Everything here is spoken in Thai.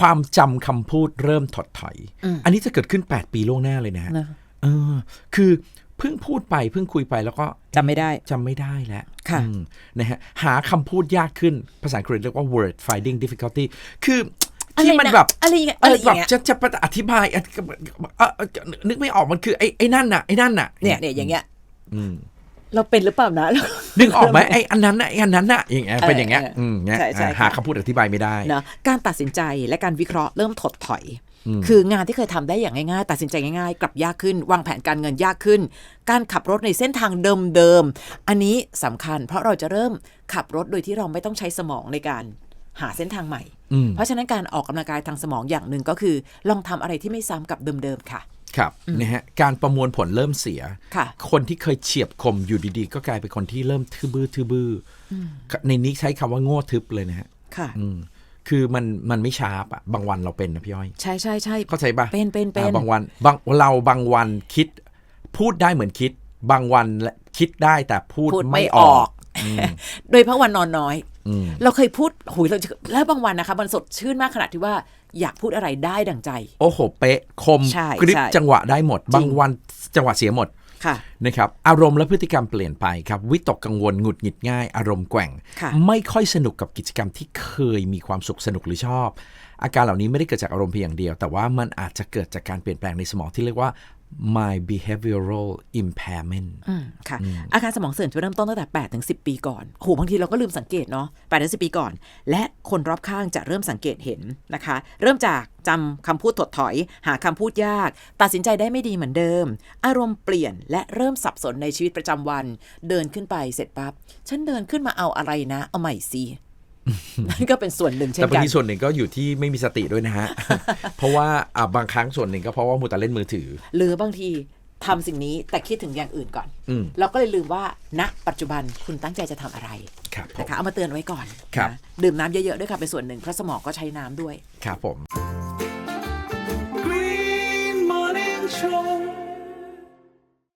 ความจำคำพูดเริ่มถดถอยอืมอันนี้จะเกิดขึ้น 8 ปีล่วงหน้าเลยนะฮะนะเออ คือเพิ่งพูดไปเพิ่งคุยไปแล้วก็จำไม่ได้จำไม่ได้แล้วค่ะอืมนะฮะหาคำพูดยากขึ้นภาษาอังกฤษเรียกว่า word finding difficulty คือที่มันแบบอะไรอย่างเงี้ยเออะไรออแบย่างบเงี้ยจะจะอธิบายเอ่อเอ่อเอ่อนึกไม่ออกมันคือไอ้ไอ้นั่นน่ะไอ้นั่นน่ะเนี่ยเนี่ยอย่างเงี้ยอืม เราเป็นหรือเปล่านะนึกออกไหมไอ้อันนั้นน่ะไอ้อันนั้นน่ะอย่างเงี้ยเป็นอย่างเงี้ยเออเอออือืมเงี้ยใช่ใช่อ่าหาคำพูดอธิบายไม่ได้เนอะการตัดสินใจและการวิเคราะห์เริ่มถดถอยอืมคืองานที่เคยทำได้อย่างง่ายๆ ตัดสินใจง่ายๆ กลับยากขึ้น วางแผนการเงินยากขึ้น การขับรถในเส้นทางเดิมๆอันนี้สำคัญ เพราะเราจะเริ่มขับรถโดยที่เราไม่ต้องใช้สมองในการหาเส้นทางใหม่อืมเพราะฉะนั้นการออกกำลังกายทางสมองอย่างหนึ่งก็คือ ลองทำอะไรที่ไม่ซ้ำกับเดิมๆค่ะ ครับนะฮะการประมวลผลเริ่มเสียค่ะคนที่เคยเฉียบคมอยู่ดีๆ ก็กลายเป็นคนที่เริ่มทื่อบื้อทื่อบื้ออในนี้ใช้คำว่าโง่ทึบเลยนะฮะค่ะอืมคือมันมันไม่ชาร์ปอะบางวันเราเป็นนะพี่อ้อยใช่ใช่ใช่เข้าใจปะเป็นเป็นเป็นอ่าบางวันบางเราบางวันคิด พูดได้เหมือนคิด บางวันและคิดได้แต่พูดพูดไม่ไม่ออออกกโดยเพราะวันนอนน้อยอืมเราเคยพูดหุยเราจะแล้วบางวันนะคะ มันสดชื่นมากขนาดที่ว่า อยากพูดอะไรได้ดังใจ โอ้โห เป๊ะ คมใช่กริบใช่จังหวะได้หมด บางวันจังหวะเสียหมดค่ะนะครับอารมณ์และพฤติกรรมเปลี่ยนไปครับวิตกกังวลหงุดหงิดง่าย อารมณ์แกว่งค่ะไม่ค่อยสนุกกับกิจกรรมที่เคยมีความสุขสนุกหรือชอบ อาการเหล่านี้ไม่ได้เกิดจากอารมณ์เพียงอย่างเดียว แต่ว่ามันอาจจะเกิดจากการเปลี่ยนแปลงในสมองที่เรียกว่า my behavioral impairment อืมค่ะอาการสมองเสื่อมจะเริ่มต้นตั้งแต่8ถึง10 ปีก่อนโหบางทีเราก็ลืมสังเกตเนาะ8ถึง10 ปีก่อน และคนรอบข้างจะเริ่มสังเกตเห็นนะคะ เริ่มจากจำคำพูดถดถอย หาคำพูดยาก ตัดสินใจได้ไม่ดีเหมือนเดิม อารมณ์เปลี่ยนและเริ่มสับสนในชีวิตประจำวัน เดินขึ้นไปเสร็จปั๊บฉันเดินขึ้นมาเอาอะไรนะ เอาใหม่สิ นั่นก็เป็นส่วนหนึ่งเช่แต่นบางกันทีส่วนหนึ่งก็อยู่ที่ไม่มีสติด้วยนะฮะ เพราะว่าอ่าบางครั้งส่วนหนึ่งก็เพราะว่ามัวแต่เล่นมือถือ หรือบางทีทำสิ่งนี้แต่คิดถึงอย่างอื่นก่อนอืมเราก็เลยลืมว่าณปัจจุบันคุณตั้งใจจะทำอะไรครับผมนะคะเอามาเตือนไว้ก่อนครับนะดื่มน้ำเยอะๆด้วยค่ะเป็นส่วนหนึ่งเพราะสมองก็ใช้น้ำด้วยครับผม